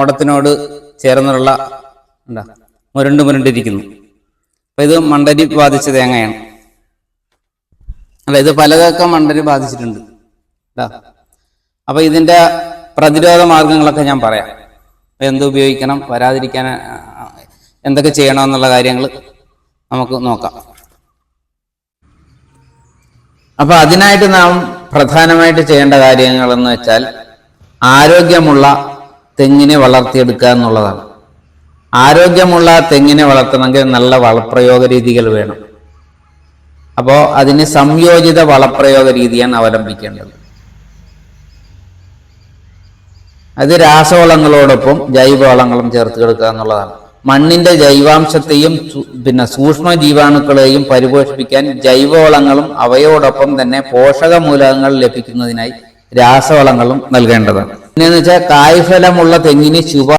ഓടത്തിനോട് ചേർന്നുള്ള എന്താ? മുരണ്ട് മുരണ്ടിരിക്കുന്നു. അപ്പൊ ഇത് മണ്ടരി ബാധിച്ച തേങ്ങയാണ്. അല്ല ഇത് പലതൊക്കെ മണ്ടരി ബാധിച്ചിട്ടുണ്ട്. ട്ടാ. അപ്പൊ ഇതിന്റെ പ്രതിരോധ മാർഗങ്ങളൊക്കെ ഞാൻ പറയാം. എന്ത് ഉപയോഗിക്കണം വരാതിരിക്കാൻ എന്തൊക്കെ ചെയ്യണം എന്നുള്ള കാര്യങ്ങൾ നമുക്ക് നോക്കാം. അപ്പൊ അതിനായിട്ട് നാം പ്രധാനമായിട്ട് ചെയ്യേണ്ട കാര്യങ്ങൾ എന്ന് വെച്ചാൽ ആരോഗ്യമുള്ള തെങ്ങിനെ വളർത്തിയെടുക്കുക എന്നുള്ളതാണ്. ആരോഗ്യമുള്ള തെങ്ങിനെ വളർത്തണമെങ്കിൽ നല്ല വളപ്രയോഗ രീതികൾ വേണം. അപ്പോൾ അതിന് സംയോജിത വളപ്രയോഗ രീതിയാണ് അവലംബിക്കേണ്ടത്. അത് രാസവളങ്ങളോടൊപ്പം ജൈവവളങ്ങളും ചേർത്ത് കൊടുക്കുക എന്നുള്ളതാണ്. മണ്ണിന്റെ ജൈവാംശത്തെയും പിന്നെ സൂക്ഷ്മ ജീവാണുക്കളെയും പരിപോഷിപ്പിക്കാൻ ജൈവവളങ്ങളും അവയോടൊപ്പം തന്നെ പോഷക മൂലകങ്ങൾ ലഭിക്കുന്നതിനായി രാസവളങ്ങളും നൽകേണ്ടതാണ്. പിന്നെന്ന് വെച്ചാൽ കായ്ഫലമുള്ള തെങ്ങിന് ശുഭ